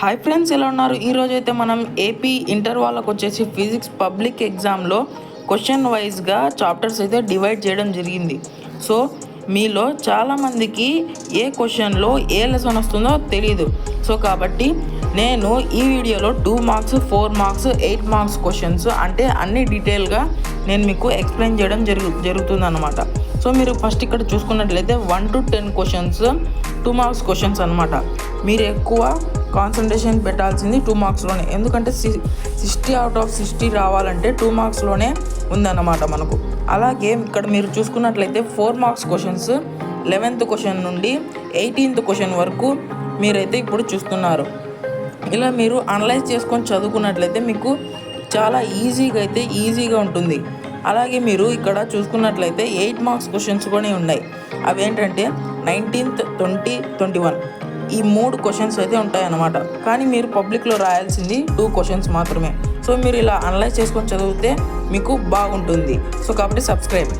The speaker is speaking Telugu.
హాయ్ ఫ్రెండ్స్ ఎలా ఉన్నారు? ఈరోజు అయితే మనం ఏపీ ఇంటర్ వాళ్ళకు వచ్చేసి ఫిజిక్స్ పబ్లిక్ ఎగ్జామ్లో క్వశ్చన్ వైజ్గా చాప్టర్స్ అయితే డివైడ్ చేయడం జరిగింది. సో మీలో చాలామందికి ఏ క్వశ్చన్లో ఏ లెసన్ వస్తుందో తెలియదు సో కాబట్టి నేను ఈ వీడియోలో two marks four marks eight marks questions అంటే అన్ని డీటెయిల్గా నేను మీకు ఎక్స్ప్లెయిన్ చేయడం జరుగు జరుగుతుంది సో మీరు ఫస్ట్ ఇక్కడ చూసుకున్నట్లయితే one to ten questions two marks questions అనమాట మీరు ఎక్కువ కాన్సన్ట్రేషన్ పెట్టాల్సింది టూ మార్క్స్లోనే ఎందుకంటే సి సిక్స్టీ అవుట్ ఆఫ్ సిక్స్టీ రావాలంటే టూ మార్క్స్లోనే ఉందన్నమాట మనకు. అలాగే ఇక్కడ మీరు చూసుకున్నట్లయితే four marks questions eleventh question నుండి ఎయిటీన్త్ క్వశ్చన్ వరకు మీరైతే ఇప్పుడు చూస్తున్నారు. ఇలా మీరు అనలైజ్ చేసుకొని చదువుకున్నట్లయితే మీకు చాలా ఈజీగా అయితే ఈజీగా ఉంటుంది. అలాగే మీరు ఇక్కడ చూసుకున్నట్లయితే ఎయిట్ మార్క్స్ క్వశ్చన్స్ కూడా ఉన్నాయి. అవి ఏంటంటే నైన్టీన్త్ ట్వంటీ ట్వంటీ వన్ ఈ మూడు క్వశ్చన్స్ అయితే ఉంటాయి అన్నమాట కానీ మీరు పబ్లిక్లో రాయాల్సింది టూ క్వశ్చన్స్ మాత్రమే. సో మీరు ఇలా అనలైజ్ చేసుకొని చదివితే మీకు బాగుంటుంది. సో కాబట్టి సబ్స్క్రైబ్